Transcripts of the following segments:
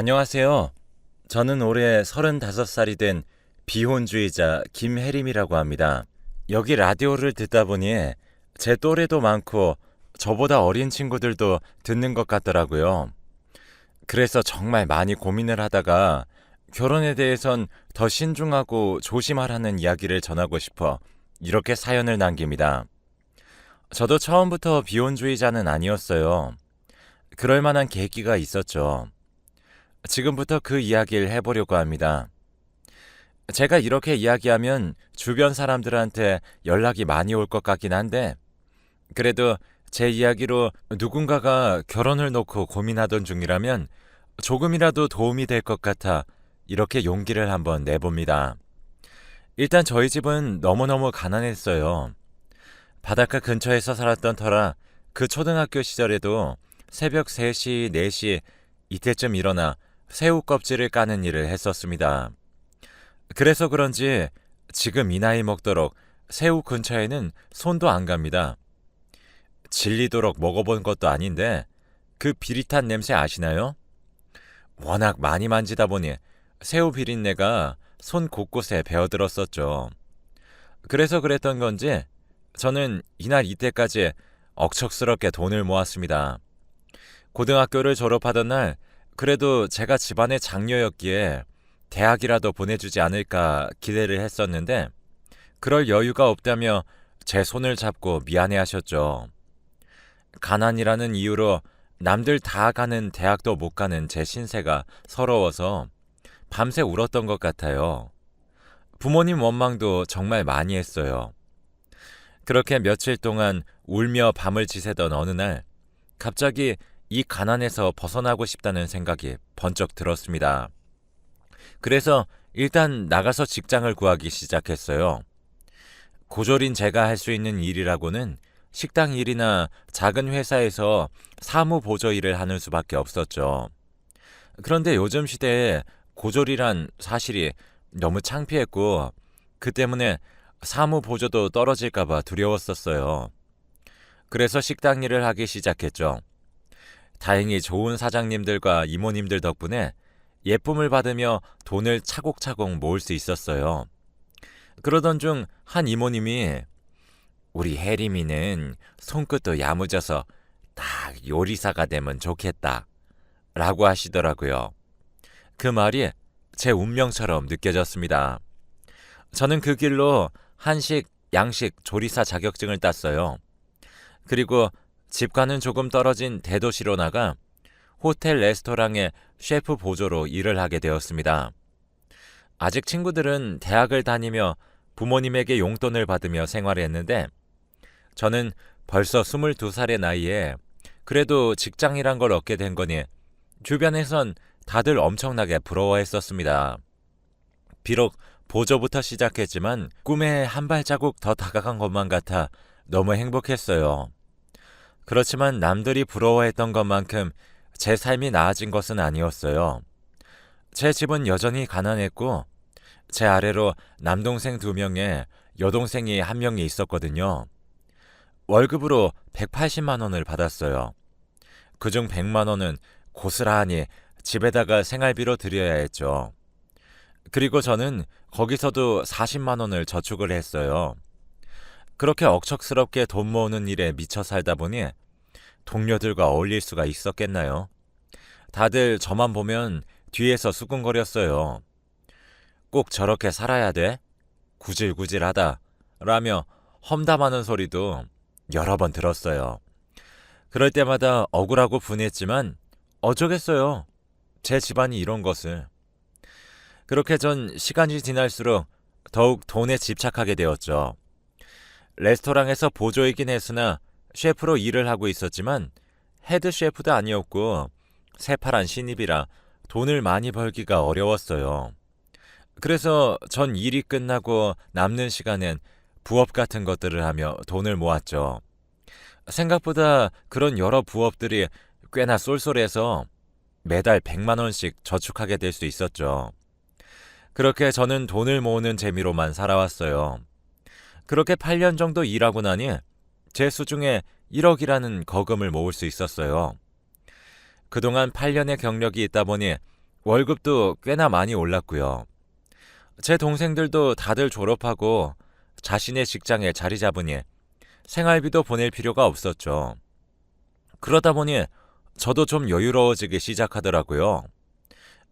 안녕하세요. 저는 올해 35살이 된 비혼주의자 김혜림이라고 합니다. 여기 라디오를 듣다 보니 제 또래도 많고 저보다 어린 친구들도 듣는 것 같더라고요. 그래서 정말 많이 고민을 하다가 결혼에 대해선 더 신중하고 조심하라는 이야기를 전하고 싶어 이렇게 사연을 남깁니다. 저도 처음부터 비혼주의자는 아니었어요. 그럴 만한 계기가 있었죠. 지금부터 그 이야기를 해보려고 합니다. 제가 이렇게 이야기하면 주변 사람들한테 연락이 많이 올 것 같긴 한데, 그래도 제 이야기로 누군가가 결혼을 놓고 고민하던 중이라면 조금이라도 도움이 될 것 같아 이렇게 용기를 한번 내봅니다. 일단 저희 집은 너무너무 가난했어요. 바닷가 근처에서 살았던 터라 그 초등학교 시절에도 새벽 3시, 4시 이때쯤 일어나 새우 껍질을 까는 일을 했었습니다. 그래서 그런지 지금 이 나이 먹도록 새우 근처에는 손도 안 갑니다. 질리도록 먹어본 것도 아닌데 그 비릿한 냄새 아시나요? 워낙 많이 만지다 보니 새우 비린내가 손 곳곳에 배어들었었죠. 그래서 그랬던 건지 저는 이날 이때까지 억척스럽게 돈을 모았습니다. 고등학교를 졸업하던 날 그래도 제가 집안의 장녀였기에 대학이라도 보내주지 않을까 기대를 했었는데 그럴 여유가 없다며 제 손을 잡고 미안해 하셨죠. 가난이라는 이유로 남들 다 가는 대학도 못 가는 제 신세가 서러워서 밤새 울었던 것 같아요. 부모님 원망도 정말 많이 했어요. 그렇게 며칠 동안 울며 밤을 지새던 어느 날 갑자기 이 가난에서 벗어나고 싶다는 생각이 번쩍 들었습니다. 그래서 일단 나가서 직장을 구하기 시작했어요. 고졸인 제가 할 수 있는 일이라고는 식당 일이나 작은 회사에서 사무 보조 일을 하는 수밖에 없었죠. 그런데 요즘 시대에 고졸이란 사실이 너무 창피했고 그 때문에 사무 보조도 떨어질까봐 두려웠었어요. 그래서 식당 일을 하기 시작했죠. 다행히 좋은 사장님들과 이모님들 덕분에 예쁨을 받으며 돈을 차곡차곡 모을 수 있었어요. 그러던 중한 이모님이 우리 혜림이는 손끝도 야무져서 딱 요리사가 되면 좋겠다. 라고 하시더라고요. 그 말이 제 운명처럼 느껴졌습니다. 저는 그 길로 한식, 양식, 조리사 자격증을 땄어요. 그리고 집과는 조금 떨어진 대도시로 나가 호텔 레스토랑의 셰프 보조로 일을 하게 되었습니다. 아직 친구들은 대학을 다니며 부모님에게 용돈을 받으며 생활했는데 저는 벌써 22살의 나이에 그래도 직장이란 걸 얻게 된 거니 주변에선 다들 엄청나게 부러워했었습니다. 비록 보조부터 시작했지만 꿈에 한 발자국 더 다가간 것만 같아 너무 행복했어요. 그렇지만 남들이 부러워했던 것만큼 제 삶이 나아진 것은 아니었어요. 제 집은 여전히 가난했고 제 아래로 남동생 두 명에 여동생이 한 명이 있었거든요. 월급으로 180만 원을 받았어요. 그중 100만 원은 고스란히 집에다가 생활비로 드려야 했죠. 그리고 저는 거기서도 40만 원을 저축을 했어요. 그렇게 억척스럽게 돈 모으는 일에 미쳐 살다 보니 동료들과 어울릴 수가 있었겠나요? 다들 저만 보면 뒤에서 수근거렸어요. 꼭 저렇게 살아야 돼? 구질구질하다. 라며 험담하는 소리도 여러 번 들었어요. 그럴 때마다 억울하고 분했지만 어쩌겠어요. 제 집안이 이런 것을. 그렇게 전 시간이 지날수록 더욱 돈에 집착하게 되었죠. 레스토랑에서 보조이긴 했으나 셰프로 일을 하고 있었지만 헤드 셰프도 아니었고 새파란 신입이라 돈을 많이 벌기가 어려웠어요. 그래서 전 일이 끝나고 남는 시간엔 부업 같은 것들을 하며 돈을 모았죠. 생각보다 그런 여러 부업들이 꽤나 쏠쏠해서 매달 100만 원씩 저축하게 될 수 있었죠. 그렇게 저는 돈을 모으는 재미로만 살아왔어요. 그렇게 8년 정도 일하고 나니 제 수중에 1억이라는 거금을 모을 수 있었어요. 그동안 8년의 경력이 있다 보니 월급도 꽤나 많이 올랐고요. 제 동생들도 다들 졸업하고 자신의 직장에 자리 잡으니 생활비도 보낼 필요가 없었죠. 그러다 보니 저도 좀 여유로워지기 시작하더라고요.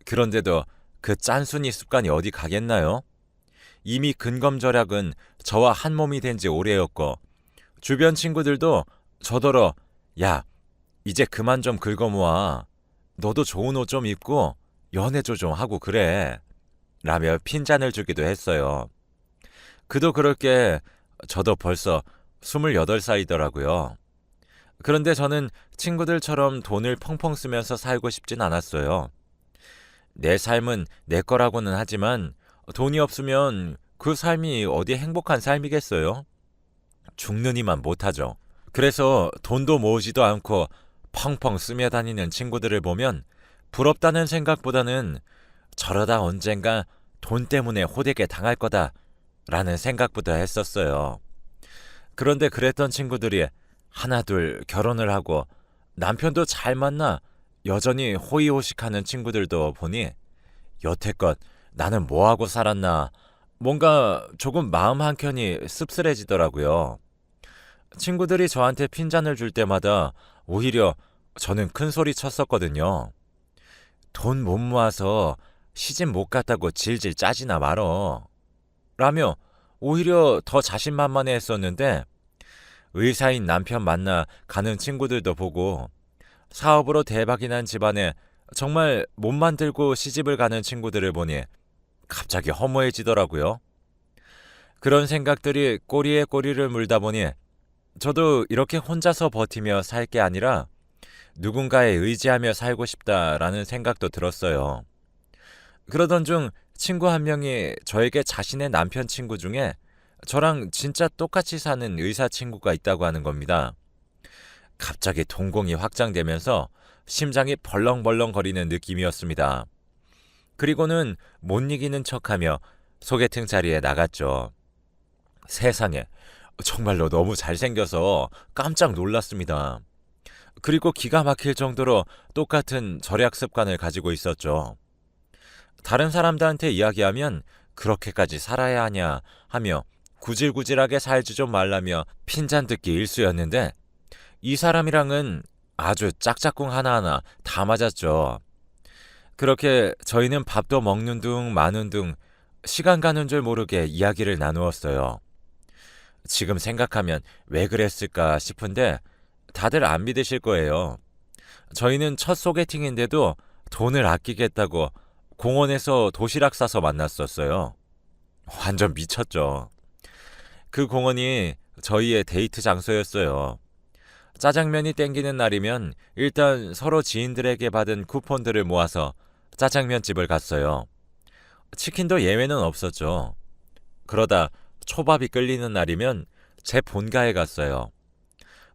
그런데도 그 짠순이 습관이 어디 가겠나요? 이미 근검절약은 저와 한 몸이 된 지 오래였고 주변 친구들도 저더러 야 이제 그만 좀 긁어모아 너도 좋은 옷 좀 입고 연애도 좀 하고 그래 라며 핀잔을 주기도 했어요. 그도 그럴 게 저도 벌써 28살이더라고요. 그런데 저는 친구들처럼 돈을 펑펑 쓰면서 살고 싶진 않았어요. 내 삶은 내 거라고는 하지만 돈이 없으면 그 삶이 어디 행복한 삶이겠어요? 죽느니만 못하죠. 그래서 돈도 모으지도 않고 펑펑 쓰며 다니는 친구들을 보면 부럽다는 생각보다는 저러다 언젠가 돈 때문에 호되게 당할 거다 라는 생각부터 했었어요. 그런데 그랬던 친구들이 하나둘 결혼을 하고 남편도 잘 만나 여전히 호의호식하는 친구들도 보니 여태껏 나는 뭐하고 살았나 뭔가 조금 마음 한켠이 씁쓸해지더라고요. 친구들이 저한테 핀잔을 줄 때마다 오히려 저는 큰 소리 쳤었거든요. 돈 못 모아서 시집 못 갔다고 질질 짜지나 말어. 라며 오히려 더 자신만만해 했었는데 의사인 남편 만나 가는 친구들도 보고 사업으로 대박이 난 집안에 정말 못 만들고 시집을 가는 친구들을 보니 갑자기 허무해지더라고요. 그런 생각들이 꼬리에 꼬리를 물다 보니 저도 이렇게 혼자서 버티며 살 게 아니라 누군가에 의지하며 살고 싶다라는 생각도 들었어요. 그러던 중 친구 한 명이 저에게 자신의 남편 친구 중에 저랑 진짜 똑같이 사는 의사 친구가 있다고 하는 겁니다. 갑자기 동공이 확장되면서 심장이 벌렁벌렁 거리는 느낌이었습니다. 그리고는 못 이기는 척하며 소개팅 자리에 나갔죠. 세상에 정말로 너무 잘생겨서 깜짝 놀랐습니다. 그리고 기가 막힐 정도로 똑같은 절약 습관을 가지고 있었죠. 다른 사람들한테 이야기하면 그렇게까지 살아야 하냐 하며 구질구질하게 살지 좀 말라며 핀잔 듣기 일쑤였는데 이 사람이랑은 아주 짝짝꿍 하나하나 다 맞았죠. 그렇게 저희는 밥도 먹는 둥 마는 둥 시간 가는 줄 모르게 이야기를 나누었어요. 지금 생각하면 왜 그랬을까 싶은데 다들 안 믿으실 거예요. 저희는 첫 소개팅인데도 돈을 아끼겠다고 공원에서 도시락 싸서 만났었어요. 완전 미쳤죠. 그 공원이 저희의 데이트 장소였어요. 짜장면이 땡기는 날이면 일단 서로 지인들에게 받은 쿠폰들을 모아서 짜장면 집을 갔어요. 치킨도 예외는 없었죠. 그러다 초밥이 끌리는 날이면 제 본가에 갔어요.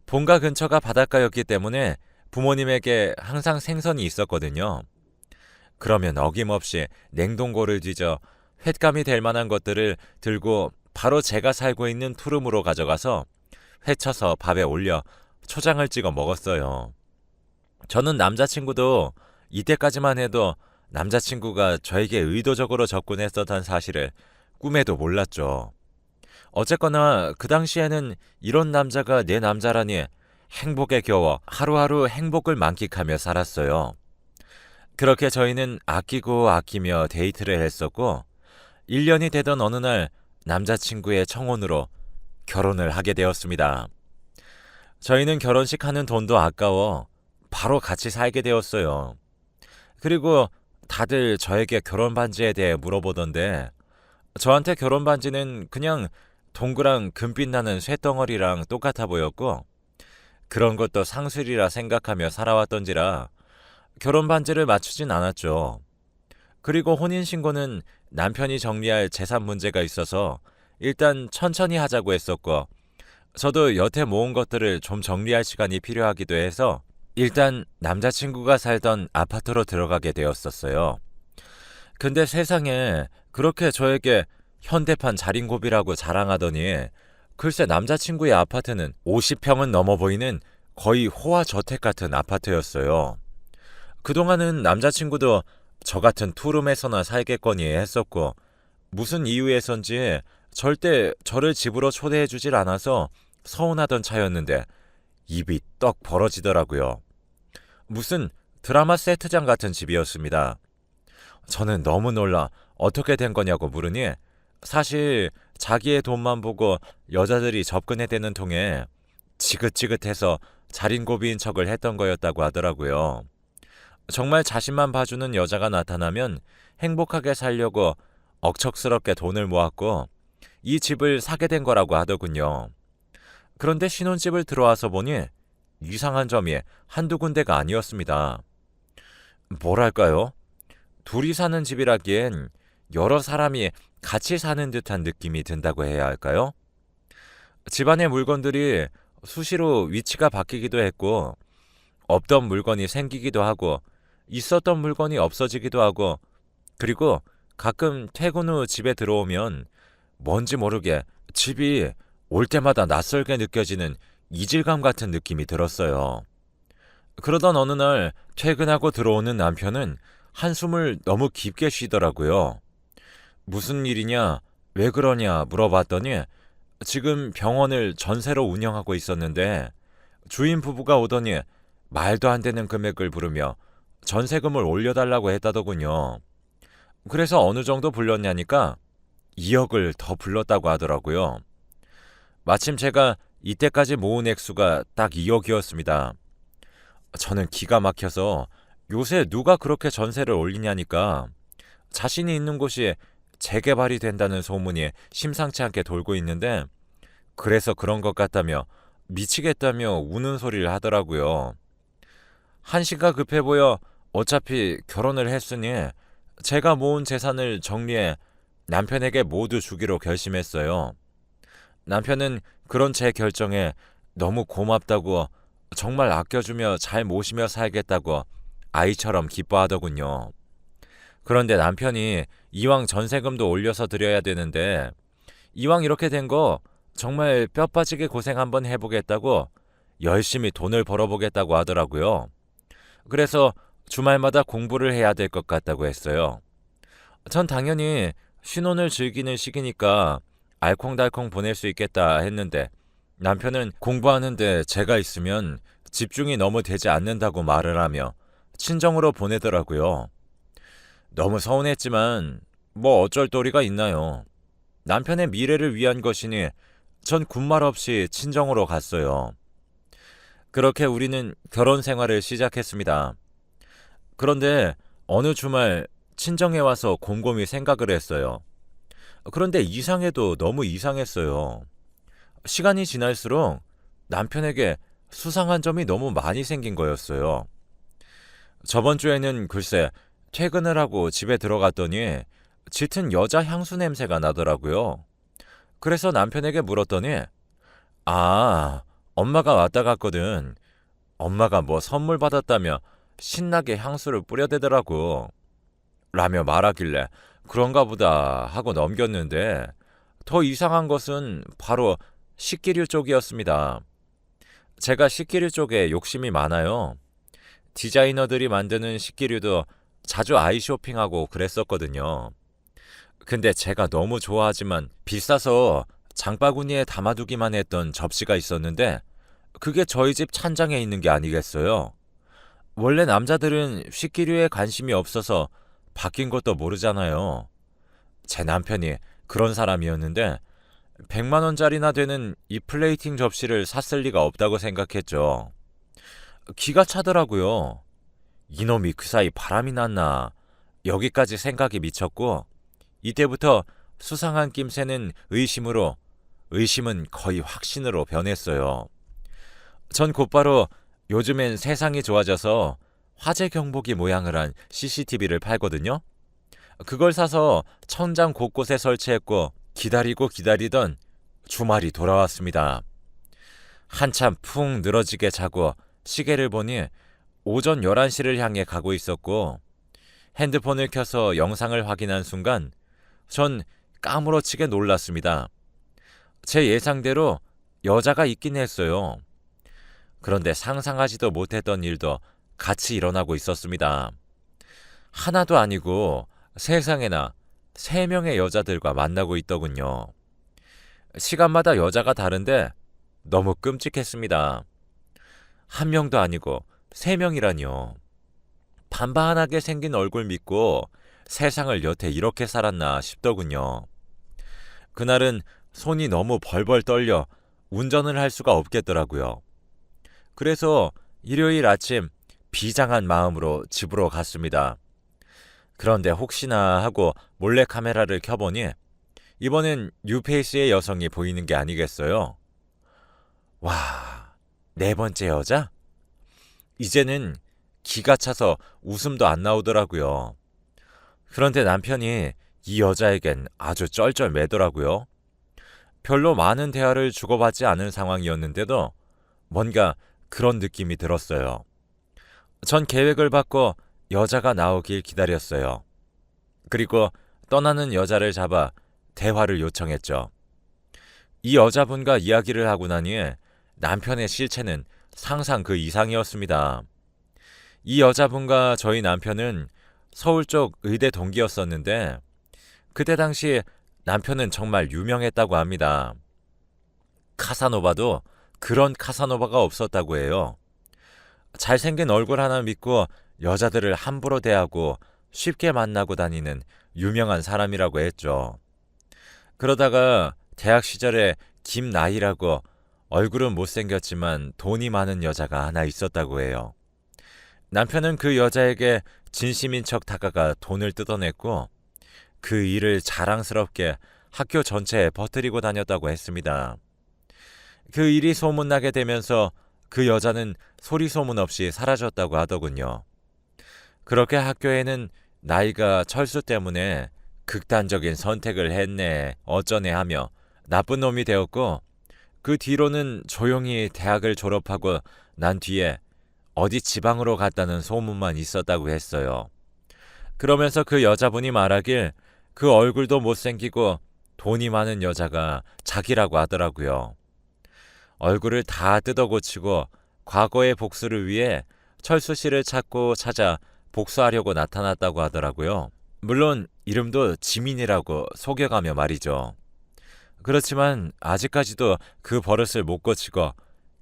본가 근처가 바닷가였기 때문에 부모님에게 항상 생선이 있었거든요. 그러면 어김없이 냉동고를 뒤져 횟감이 될 만한 것들을 들고 바로 제가 살고 있는 투룸으로 가져가서 회쳐서 밥에 올려 초장을 찍어 먹었어요. 저는 남자친구도 이때까지만 해도 남자친구가 저에게 의도적으로 접근했었던 사실을 꿈에도 몰랐죠. 어쨌거나 그 당시에는 이런 남자가 내 남자라니 행복에 겨워 하루하루 행복을 만끽하며 살았어요. 그렇게 저희는 아끼고 아끼며 데이트를 했었고 1년이 되던 어느 날 남자친구의 청혼으로 결혼을 하게 되었습니다. 저희는 결혼식 하는 돈도 아까워 바로 같이 살게 되었어요. 그리고 다들 저에게 결혼 반지에 대해 물어보던데 저한테 결혼 반지는 그냥 동그란 금빛 나는 쇠덩어리랑 똑같아 보였고 그런 것도 상술이라 생각하며 살아왔던지라 결혼 반지를 맞추진 않았죠. 그리고 혼인신고는 남편이 정리할 재산 문제가 있어서 일단 천천히 하자고 했었고 저도 여태 모은 것들을 좀 정리할 시간이 필요하기도 해서 일단 남자친구가 살던 아파트로 들어가게 되었었어요. 근데 세상에 그렇게 저에게 현대판 자린고비라고 자랑하더니 글쎄 남자친구의 아파트는 50평은 넘어 보이는 거의 호화 저택 같은 아파트였어요. 그동안은 남자친구도 저 같은 투룸에서나 살겠거니 했었고 무슨 이유에선지 절대 저를 집으로 초대해 주질 않아서 서운하던 차였는데 입이 떡 벌어지더라고요. 무슨 드라마 세트장 같은 집이었습니다. 저는 너무 놀라 어떻게 된 거냐고 물으니 사실 자기의 돈만 보고 여자들이 접근해 대는 통에 지긋지긋해서 자린고비인 척을 했던 거였다고 하더라고요. 정말 자신만 봐주는 여자가 나타나면 행복하게 살려고 억척스럽게 돈을 모았고 이 집을 사게 된 거라고 하더군요. 그런데 신혼집을 들어와서 보니 이상한 점이 한두 군데가 아니었습니다. 뭐랄까요? 둘이 사는 집이라기엔 여러 사람이 같이 사는 듯한 느낌이 든다고 해야 할까요? 집안의 물건들이 수시로 위치가 바뀌기도 했고, 없던 물건이 생기기도 하고, 있었던 물건이 없어지기도 하고, 그리고 가끔 퇴근 후 집에 들어오면 뭔지 모르게 집이 올 때마다 낯설게 느껴지는 이질감 같은 느낌이 들었어요. 그러던 어느 날 퇴근하고 들어오는 남편은 한숨을 너무 깊게 쉬더라고요. 무슨 일이냐, 왜 그러냐 물어봤더니 지금 병원을 전세로 운영하고 있었는데 주인 부부가 오더니 말도 안 되는 금액을 부르며 전세금을 올려달라고 했다더군요. 그래서 어느 정도 불렀냐니까 2억을 더 불렀다고 하더라고요. 마침 제가 이때까지 모은 액수가 딱 2억이었습니다. 저는 기가 막혀서 요새 누가 그렇게 전세를 올리냐니까 자신이 있는 곳이 재개발이 된다는 소문이 심상치 않게 돌고 있는데 그래서 그런 것 같다며 미치겠다며 우는 소리를 하더라고요. 한시가 급해 보여 어차피 결혼을 했으니 제가 모은 재산을 정리해 남편에게 모두 주기로 결심했어요. 남편은 그런 제 결정에 너무 고맙다고 정말 아껴주며 잘 모시며 살겠다고 아이처럼 기뻐하더군요. 그런데 남편이 이왕 전세금도 올려서 드려야 되는데 이왕 이렇게 된 거 정말 뼈 빠지게 고생 한번 해보겠다고 열심히 돈을 벌어보겠다고 하더라고요. 그래서 주말마다 공부를 해야 될 것 같다고 했어요. 전 당연히 신혼을 즐기는 시기니까 알콩달콩 보낼 수 있겠다 했는데 남편은 공부하는데 제가 있으면 집중이 너무 되지 않는다고 말을 하며 친정으로 보내더라고요. 너무 서운했지만 뭐 어쩔 도리가 있나요. 남편의 미래를 위한 것이니 전 군말 없이 친정으로 갔어요. 그렇게 우리는 결혼 생활을 시작했습니다. 그런데 어느 주말 친정에 와서 곰곰이 생각을 했어요. 그런데 이상해도 너무 이상했어요. 시간이 지날수록 남편에게 수상한 점이 너무 많이 생긴 거였어요. 저번 주에는 글쎄 퇴근을 하고 집에 들어갔더니 짙은 여자 향수 냄새가 나더라고요. 그래서 남편에게 물었더니 아, 엄마가 왔다 갔거든. 엄마가 뭐 선물 받았다며 신나게 향수를 뿌려대더라고. 라며 말하길래 그런가 보다 하고 넘겼는데 더 이상한 것은 바로 식기류 쪽이었습니다. 제가 식기류 쪽에 욕심이 많아요. 디자이너들이 만드는 식기류도 자주 아이쇼핑하고 그랬었거든요. 근데 제가 너무 좋아하지만 비싸서 장바구니에 담아두기만 했던 접시가 있었는데 그게 저희 집 찬장에 있는 게 아니겠어요. 원래 남자들은 식기류에 관심이 없어서 바뀐 것도 모르잖아요. 제 남편이 그런 사람이었는데 100만 원짜리나 되는 이 플레이팅 접시를 샀을 리가 없다고 생각했죠. 기가 차더라고요. 이놈이 그 사이 바람이 났나 여기까지 생각이 미쳤고 이때부터 수상한 낌새는 의심으로 의심은 거의 확신으로 변했어요. 전 곧바로 요즘엔 세상이 좋아져서 화재 경보기 모양을 한 CCTV를 팔거든요. 그걸 사서 천장 곳곳에 설치했고 기다리고 기다리던 주말이 돌아왔습니다. 한참 푹 늘어지게 자고 시계를 보니 오전 11시를 향해 가고 있었고 핸드폰을 켜서 영상을 확인한 순간 전 까무러치게 놀랐습니다. 제 예상대로 여자가 있긴 했어요. 그런데 상상하지도 못했던 일도 같이 일어나고 있었습니다. 하나도 아니고 세상에나 세 명의 여자들과 만나고 있더군요. 시간마다 여자가 다른데 너무 끔찍했습니다. 한 명도 아니고 세 명이라니요. 반반하게 생긴 얼굴 믿고 세상을 여태 이렇게 살았나 싶더군요. 그날은 손이 너무 벌벌 떨려 운전을 할 수가 없겠더라고요. 그래서 일요일 아침 비장한 마음으로 집으로 갔습니다. 그런데 혹시나 하고 몰래 카메라를 켜보니 이번엔 뉴페이스의 여성이 보이는 게 아니겠어요? 와, 네 번째 여자? 이제는 기가 차서 웃음도 안 나오더라고요. 그런데 남편이 이 여자에겐 아주 쩔쩔 매더라고요. 별로 많은 대화를 주고받지 않은 상황이었는데도 뭔가 그런 느낌이 들었어요. 전 계획을 바꿔 여자가 나오길 기다렸어요. 그리고 떠나는 여자를 잡아 대화를 요청했죠. 이 여자분과 이야기를 하고 나니 남편의 실체는 상상 그 이상이었습니다. 이 여자분과 저희 남편은 서울 쪽 의대 동기였었는데 그때 당시 남편은 정말 유명했다고 합니다. 카사노바도 그런 카사노바가 없었다고 해요. 잘생긴 얼굴 하나 믿고 여자들을 함부로 대하고 쉽게 만나고 다니는 유명한 사람이라고 했죠. 그러다가 대학 시절에 김나희라고 얼굴은 못생겼지만 돈이 많은 여자가 하나 있었다고 해요. 남편은 그 여자에게 진심인 척 다가가 돈을 뜯어냈고 그 일을 자랑스럽게 학교 전체에 퍼뜨리고 다녔다고 했습니다. 그 일이 소문나게 되면서 그 여자는 소리 소문 없이 사라졌다고 하더군요. 그렇게 학교에는 나이가 철수 때문에 극단적인 선택을 했네, 어쩌네 하며 나쁜 놈이 되었고, 그 뒤로는 조용히 대학을 졸업하고 난 뒤에 어디 지방으로 갔다는 소문만 있었다고 했어요. 그러면서 그 여자분이 말하길 그 얼굴도 못생기고 돈이 많은 여자가 자기라고 하더라고요. 얼굴을 다 뜯어 고치고 과거의 복수를 위해 철수 씨를 찾고 찾아 복수하려고 나타났다고 하더라고요. 물론 이름도 지민이라고 속여가며 말이죠. 그렇지만 아직까지도 그 버릇을 못 고치고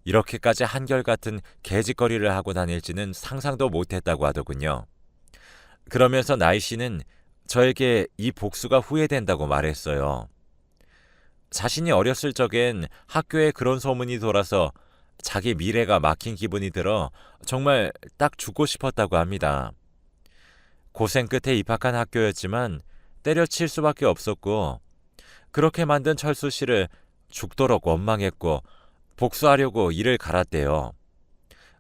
이렇게까지 한결같은 개짓거리를 하고 다닐지는 상상도 못했다고 하더군요. 그러면서 나이 씨는 저에게 이 복수가 후회된다고 말했어요. 자신이 어렸을 적엔 학교에 그런 소문이 돌아서 자기 미래가 막힌 기분이 들어 정말 딱 죽고 싶었다고 합니다. 고생 끝에 입학한 학교였지만 때려칠 수밖에 없었고 그렇게 만든 철수 씨를 죽도록 원망했고 복수하려고 이를 갈았대요.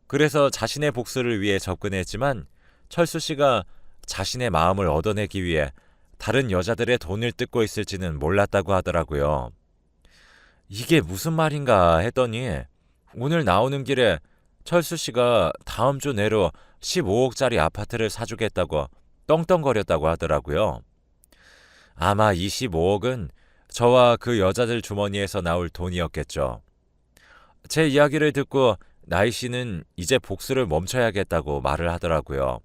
그래서 자신의 복수를 위해 접근했지만 철수 씨가 자신의 마음을 얻어내기 위해 다른 여자들의 돈을 뜯고 있을지는 몰랐다고 하더라고요. 이게 무슨 말인가 했더니 오늘 나오는 길에 철수 씨가 다음 주 내로 15억짜리 아파트를 사주겠다고 떵떵거렸다고 하더라고요. 아마 이 15억은 저와 그 여자들 주머니에서 나올 돈이었겠죠. 제 이야기를 듣고 나이 씨는 이제 복수를 멈춰야겠다고 말을 하더라고요.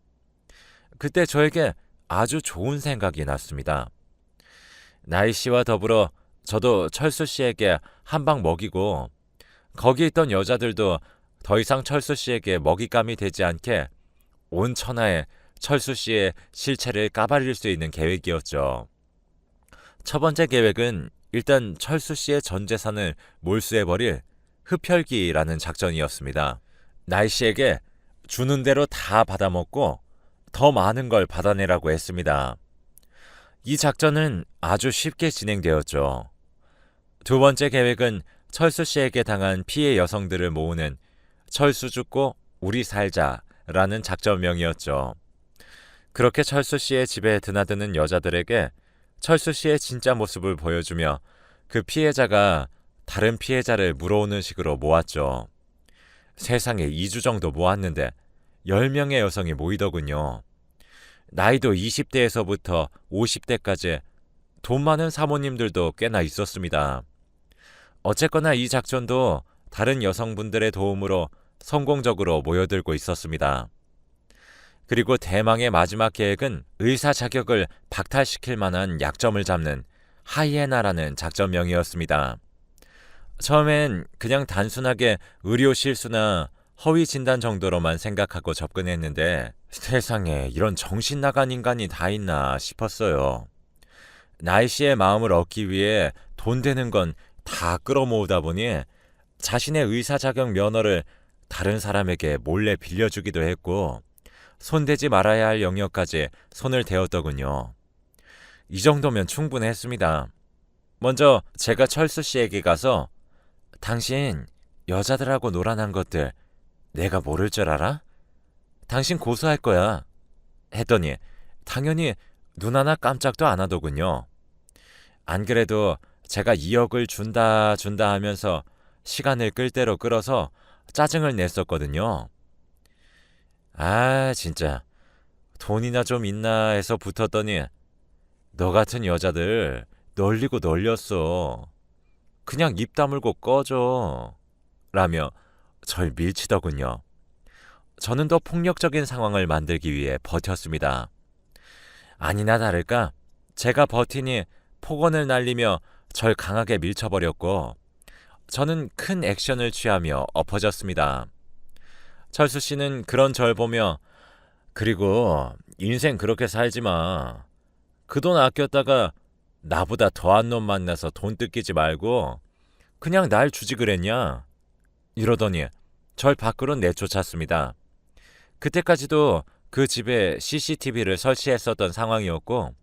그때 저에게 아주 좋은 생각이 났습니다. 나이 씨와 더불어 저도 철수 씨에게 한 방 먹이고 거기 있던 여자들도 더 이상 철수 씨에게 먹잇감이 되지 않게 온 천하에 철수 씨의 실체를 까발릴 수 있는 계획이었죠. 첫 번째 계획은 일단 철수 씨의 전 재산을 몰수해버릴 흡혈기라는 작전이었습니다. 나이 씨에게 주는 대로 다 받아먹고 더 많은 걸 받아내라고 했습니다. 이 작전은 아주 쉽게 진행되었죠. 두 번째 계획은 철수 씨에게 당한 피해 여성들을 모으는 철수 죽고 우리 살자라는 작전명이었죠. 그렇게 철수 씨의 집에 드나드는 여자들에게 철수 씨의 진짜 모습을 보여주며 그 피해자가 다른 피해자를 물어오는 식으로 모았죠. 세상에 2주 정도 모았는데 10명의 여성이 모이더군요. 나이도 20대에서부터 50대까지 돈 많은 사모님들도 꽤나 있었습니다. 어쨌거나 이 작전도 다른 여성분들의 도움으로 성공적으로 모여들고 있었습니다. 그리고 대망의 마지막 계획은 의사 자격을 박탈시킬 만한 약점을 잡는 하이에나라는 작전명이었습니다. 처음엔 그냥 단순하게 의료 실수나 허위 진단 정도로만 생각하고 접근했는데 세상에 이런 정신 나간 인간이 다 있나 싶었어요. 나이 씨의 마음을 얻기 위해 돈 되는 건 다 끌어모으다 보니 자신의 의사 자격 면허를 다른 사람에게 몰래 빌려주기도 했고 손대지 말아야 할 영역까지 손을 대었더군요. 이 정도면 충분했습니다. 먼저 제가 철수 씨에게 가서 당신 여자들하고 놀아난 것들 내가 모를 줄 알아? 당신 고소할 거야. 했더니 당연히 눈 하나 깜짝도 안 하더군요. 안 그래도 제가 2억을 준다 준다 하면서 시간을 끌 대로 끌어서 짜증을 냈었거든요. 아, 진짜. 돈이나 좀 있나 해서 붙었더니 너 같은 여자들 널리고 널렸어. 그냥 입 다물고 꺼져. 라며 절 밀치더군요. 저는 더 폭력적인 상황을 만들기 위해 버텼습니다. 아니나 다를까 제가 버티니 폭언을 날리며 절 강하게 밀쳐버렸고 저는 큰 액션을 취하며 엎어졌습니다. 철수 씨는 그런 절 보며 그리고 인생 그렇게 살지 마. 그 돈 아꼈다가 나보다 더한 놈 만나서 돈 뜯기지 말고 그냥 날 주지 그랬냐? 이러더니 절 밖으로 내쫓았습니다. 그때까지도 그 집에 CCTV를 설치했었던 상황이었고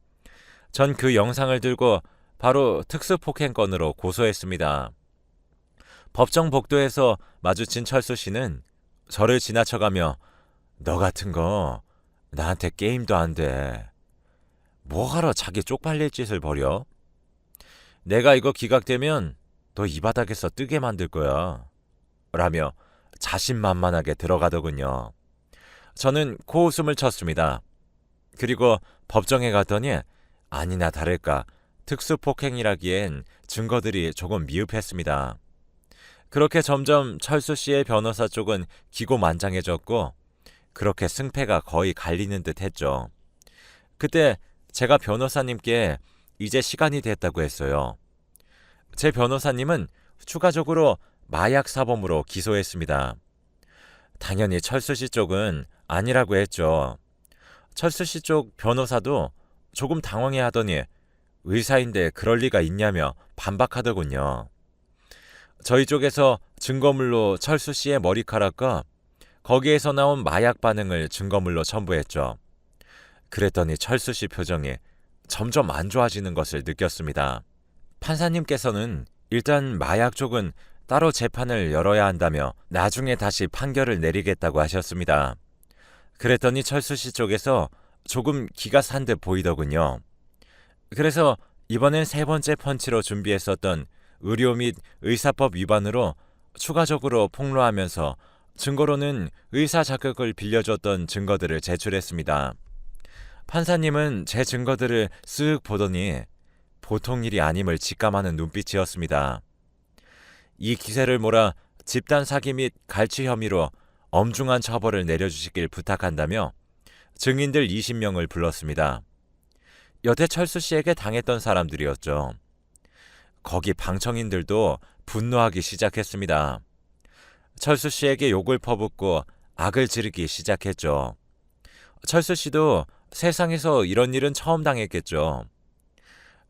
전 그 영상을 들고 바로 특수폭행건으로 고소했습니다. 법정 복도에서 마주친 철수 씨는 저를 지나쳐가며 너 같은 거 나한테 게임도 안 돼. 뭐하러 자기 쪽팔릴 짓을 벌여? 내가 이거 기각되면 너 이 바닥에서 뜨게 만들 거야. 라며 자신만만하게 들어가더군요. 저는 코웃음을 쳤습니다. 그리고 법정에 갔더니 아니나 다를까 특수폭행이라기엔 증거들이 조금 미흡했습니다. 그렇게 점점 철수 씨의 변호사 쪽은 기고만장해졌고 그렇게 승패가 거의 갈리는 듯 했죠. 그때 제가 변호사님께 이제 시간이 됐다고 했어요. 제 변호사님은 추가적으로 마약 사범으로 기소했습니다. 당연히 철수 씨 쪽은 아니라고 했죠. 철수 씨 쪽 변호사도 조금 당황해 하더니 의사인데 그럴 리가 있냐며 반박하더군요. 저희 쪽에서 증거물로 철수 씨의 머리카락과 거기에서 나온 마약 반응을 증거물로 첨부했죠. 그랬더니 철수 씨 표정이 점점 안 좋아지는 것을 느꼈습니다. 판사님께서는 일단 마약 쪽은 따로 재판을 열어야 한다며 나중에 다시 판결을 내리겠다고 하셨습니다. 그랬더니 철수 씨 쪽에서 조금 기가 산 듯 보이더군요. 그래서 이번엔 세 번째 펀치로 준비했었던 의료 및 의사법 위반으로 추가적으로 폭로하면서 증거로는 의사 자격을 빌려줬던 증거들을 제출했습니다. 판사님은 제 증거들을 쓱 보더니 보통 일이 아님을 직감하는 눈빛이었습니다. 이 기세를 몰아 집단 사기 및 갈취 혐의로 엄중한 처벌을 내려주시길 부탁한다며 증인들 20명을 불렀습니다. 여태 철수 씨에게 당했던 사람들이었죠. 거기 방청인들도 분노하기 시작했습니다. 철수 씨에게 욕을 퍼붓고 악을 지르기 시작했죠. 철수 씨도 세상에서 이런 일은 처음 당했겠죠.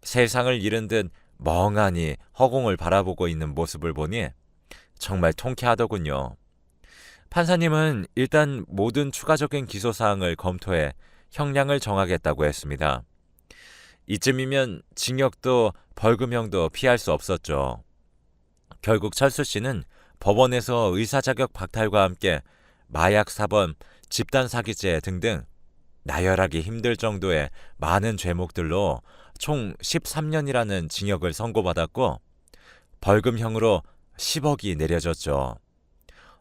세상을 잃은 듯 멍하니 허공을 바라보고 있는 모습을 보니 정말 통쾌하더군요. 판사님은 일단 모든 추가적인 기소사항을 검토해 형량을 정하겠다고 했습니다. 이쯤이면 징역도 벌금형도 피할 수 없었죠. 결국 철수 씨는 법원에서 의사 자격 박탈과 함께 마약 사범, 집단 사기죄 등등 나열하기 힘들 정도의 많은 죄목들로 총 13년이라는 징역을 선고받았고 벌금형으로 10억이 내려졌죠.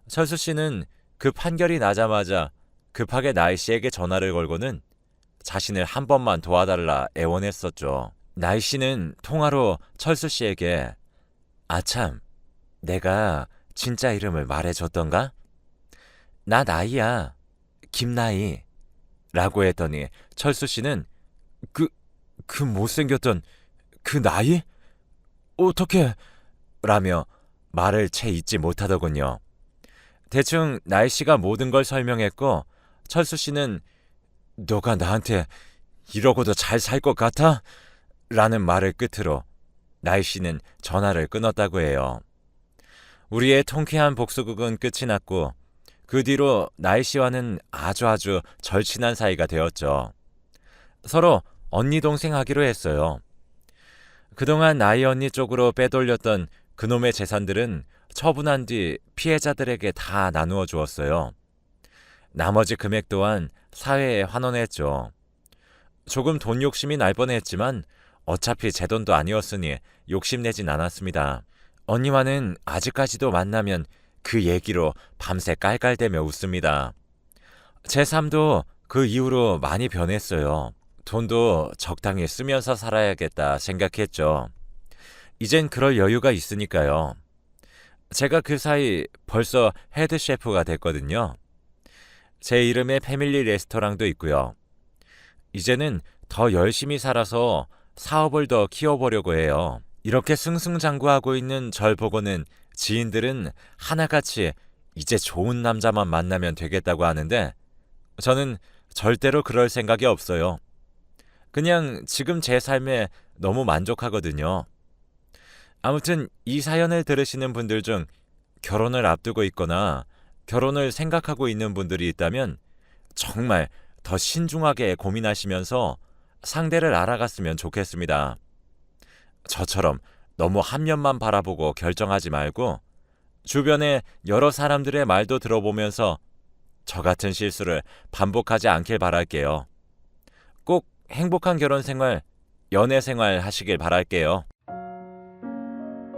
철수 씨는 그 판결이 나자마자 급하게 나이 씨에게 전화를 걸고는 자신을 한 번만 도와달라 애원했었죠. 나이 씨는 통화로 철수 씨에게 아참, 내가 진짜 이름을 말해줬던가? 나 나이야. 김나이. 라고 했더니 철수 씨는 그, 그 못생겼던 그 나이? 어떻게? 라며 말을 채 잊지 못하더군요. 대충 날씨가 모든 걸 설명했고 철수 씨는 너가 나한테 이러고도 잘 살 것 같아? 라는 말을 끝으로 날씨는 전화를 끊었다고 해요. 우리의 통쾌한 복수극은 끝이 났고 그 뒤로 날씨와는 아주 아주 절친한 사이가 되었죠. 서로 언니 동생 하기로 했어요. 그동안 나이 언니 쪽으로 빼돌렸던 그놈의 재산들은 처분한 뒤 피해자들에게 다 나누어 주었어요. 나머지 금액 또한 사회에 환원했죠. 조금 돈 욕심이 날 뻔했지만 어차피 제 돈도 아니었으니 욕심내진 않았습니다. 언니와는 아직까지도 만나면 그 얘기로 밤새 깔깔대며 웃습니다. 제 삶도 그 이후로 많이 변했어요. 돈도 적당히 쓰면서 살아야겠다 생각했죠. 이젠 그럴 여유가 있으니까요. 제가 그 사이 벌써 헤드 셰프가 됐거든요. 제 이름의 패밀리 레스토랑도 있고요. 이제는 더 열심히 살아서 사업을 더 키워보려고 해요. 이렇게 승승장구하고 있는 절 보고는 지인들은 하나같이 이제 좋은 남자만 만나면 되겠다고 하는데 저는 절대로 그럴 생각이 없어요. 그냥 지금 제 삶에 너무 만족하거든요. 아무튼 이 사연을 들으시는 분들 중 결혼을 앞두고 있거나 결혼을 생각하고 있는 분들이 있다면 정말 더 신중하게 고민하시면서 상대를 알아갔으면 좋겠습니다. 저처럼 너무 한 면만 바라보고 결정하지 말고 주변에 여러 사람들의 말도 들어보면서 저 같은 실수를 반복하지 않길 바랄게요. 꼭 행복한 결혼 생활, 연애 생활 하시길 바랄게요.